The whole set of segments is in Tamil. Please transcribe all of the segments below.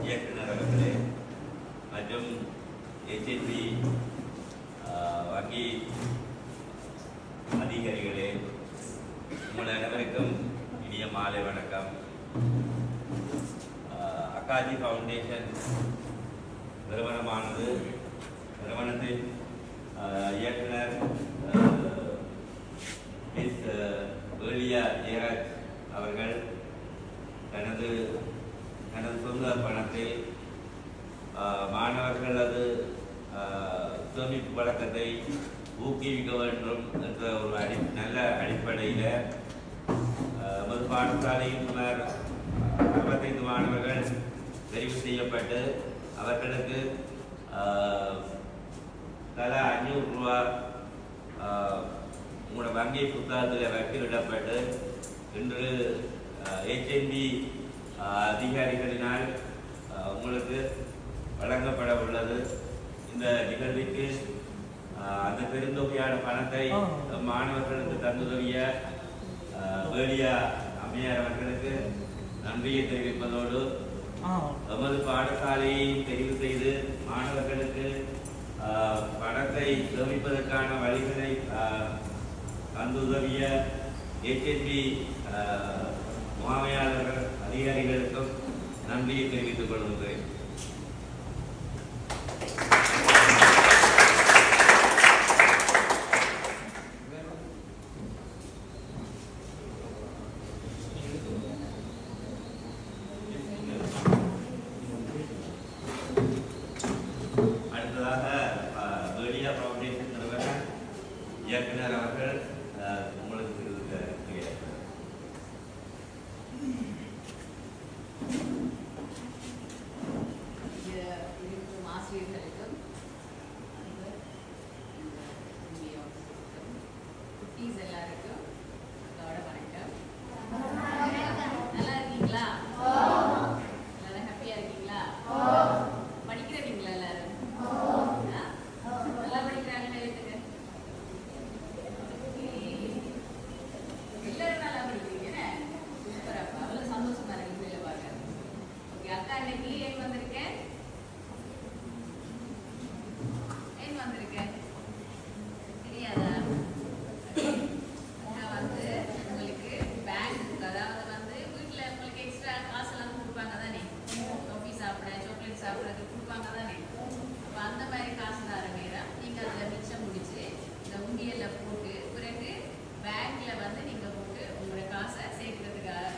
இயக்குனர் அவர்களே மற்றும் ஹெச்என்பி வங்கி அதிகாரிகளே உங்கள் அனைவருக்கும் இனிய மாலை வணக்கம். அக்காஜி ஃபவுண்டேஷன் நிறுவனமானது நிறுவனத்தின் இயக்குனர் ஆஹ், பழக்கத்தை ஊக்குவிக்க வேண்டும் என்ற ஒரு அடி நல்ல அடிப்படையில் நமது பாடசாலையில் சுமார் அறுபத்தைந்து மாணவர்கள் தெரிவு செய்யப்பட்டு அவர்களுக்கு தலா அஞ்சூறு ரூபா உங்களோட வங்கி புத்தகத்தில் வைக்கிடப்பட்டு இன்று ஹெச்என்பி அதிகாரிகளினால் உங்களுக்கு வழங்கப்பட உள்ளது. இந்த நிகழ்விற்கு அந்த பெருந்தொகையான பணத்தை மாணவர்களுக்கு தந்துதவிய வேலியா அம்மையார் அவர்களுக்கு நன்றியை தெரிவிப்பதோடு நமது பாடசாலையை தெரிவு செய்து மாணவர்களுக்கு பணத்தை சேமிப்பதற்கான வழிகளை தந்துதவிய ஏகேபி முகாமையாளர்கள் அதிகாரிகளுக்கும் நன்றியை தெரிவித்துக் கொள்கின்றேன். அக்கா இன்னைக்கு வந்திருக்கேன் ஏன் வந்திருக்கேன் தெரியாதா? அக்கா வந்து உங்களுக்கு பேங்க் அதாவது வந்து வீட்டில் உங்களுக்கு எக்ஸ்ட்ரா காசெல்லாம் கொடுப்பாங்க தானே? காஃபி சாப்பிட சாக்லேட் சாப்பிட்றது கொடுப்பாங்க தானே? அப்போ அந்த மாதிரி காசு தர நேரம் நீங்கள் அதில் மிச்சம் முடிச்சு இந்த உண்டியலில் போட்டு பிறகு பேங்க்ல வந்து நீங்கள் போட்டு உங்களோட காசை சேர்க்கறதுக்காக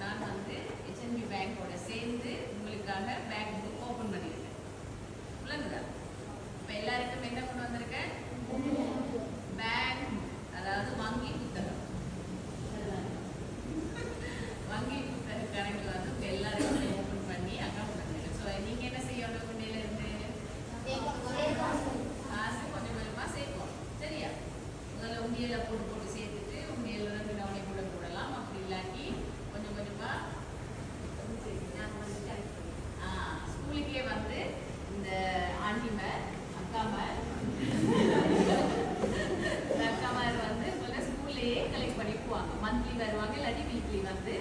நான் வந்து ஹெச்என்பி பேங்கோட சேர்ந்து உங்களுக்காக பேங்க் புக் ஓப்பன் பண்ணியிருக்கேன் விளங்குதா இப்போ எல்லாருக்கும் என்ன கொண்டு வந்திருக்கேன் பேங்க் அதாவது வங்கி புத்தகம் வங்கி புத்தக கணக்கு வந்து இப்போ எல்லாருக்கும் ஓப்பன் பண்ணி அக்கௌண்ட் பண்ணிருக்கேன் ஸோ நீங்கள் என்ன செய்யணும் முன்னையில இருந்து காசு கொஞ்சம் கொஞ்சமாக சேர்ப்போம் சரியா முதல்ல உண்டியல போட்டு போட்டு சேர்த்துட்டு உண்டியல ரெண்டு நவனி கூட போடலாம் அப்படி இல்லாட்டி கொஞ்சம் கொஞ்சமா ஆ, ஸ்கூலுக்கே வந்து இந்த ஆண்டிமார் அக்காமார் இந்த அக்காமார் வந்து உங்களை ஸ்கூல்லையே கலெக்ட் மந்த்லி வருவாங்க இல்லாட்டி வீக்லி வந்து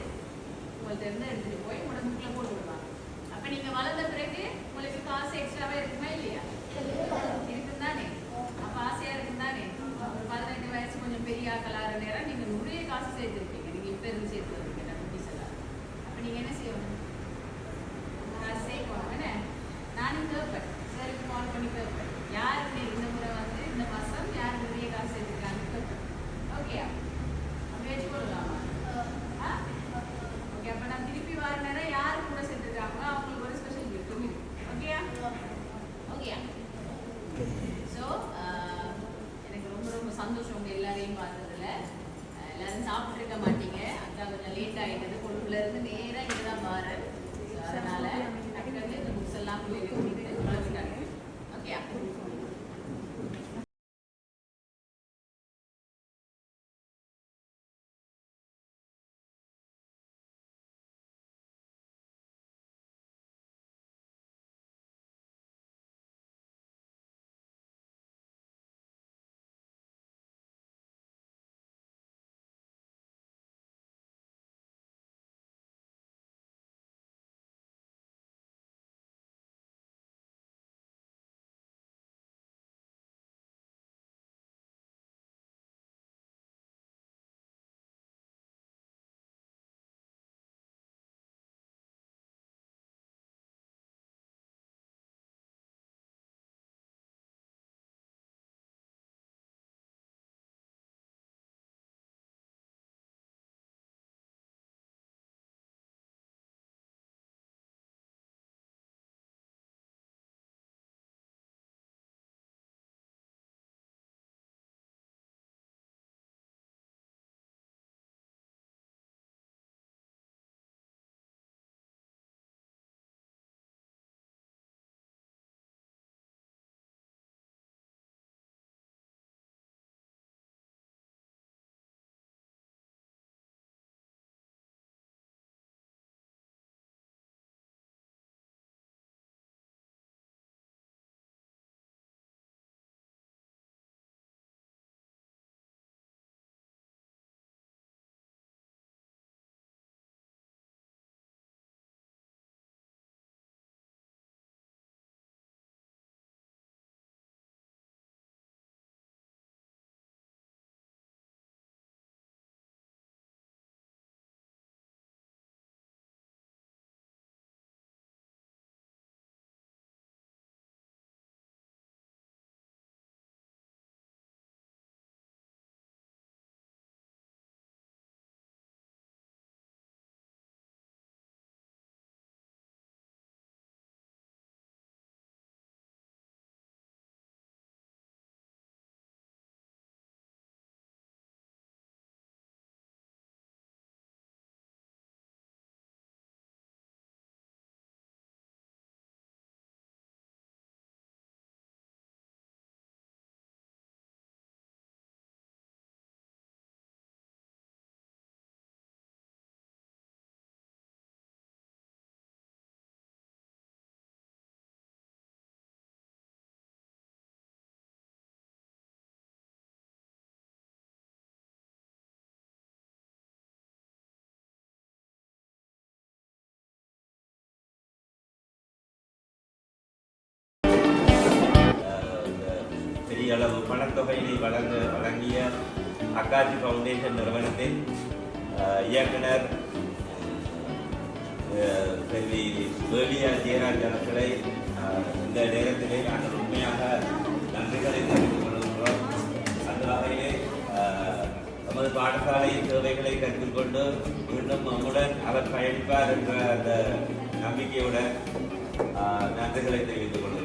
உங்கள்ட்ட இருந்து எடுத்துட்டு போய் உங்களோட புக்கில் போட்டு விடுவாங்க. அப்போ நீங்க வளர்ந்த பிறகு உங்களுக்கு காசு எக்ஸ்ட்ராவே இருக்குமா இல்லையா? இருக்கும் தானே அப்ப ஆசையா இருக்கும் தானே ஒரு பதினெட்டு வயசு கொஞ்சம் பெரிய ஆக்கலாற நேரம் நீங்க நிறைய காசு சேர்த்துருப்பீங்க. நீங்க இப்ப இருந்து சேர்த்து வருவீங்க குட்டீஸ் எல்லாம் அப்ப நீங்க என்ன செய்யணும்? காசு சேர்க்கணும் என்ன? நானும் கேட்பேன் சருக்கு கால் பண்ணி கேட்பேன் யாருக்கு இந்த முறை வந்து இந்த மாசம் யார் நிறைய காசு சேர்த்துருக்காங்க கேட்பேன் ஓகேயா தொகையினை வழங்க வழங்கிய அக்காஜி ஃபவுண்டேஷன் நிறுவனத்தின் இயக்குனர் செல்வி வேலியா ஜெயராஜ் அவர்களை இந்த நேரத்திலே நாங்கள் உண்மையாக நன்றிகளை தெரிவித்துக் கொள்கின்றோம் அந்த வகையிலே நமது பாடசாலையின் சேவைகளை கற்றுக்கொண்டு மீண்டும் நம்முடன் அவர் பயணிப்பார் என்ற அந்த நம்பிக்கையுடன் நன்றிகளை தெரிவித்துக் கொள்கிறோம்.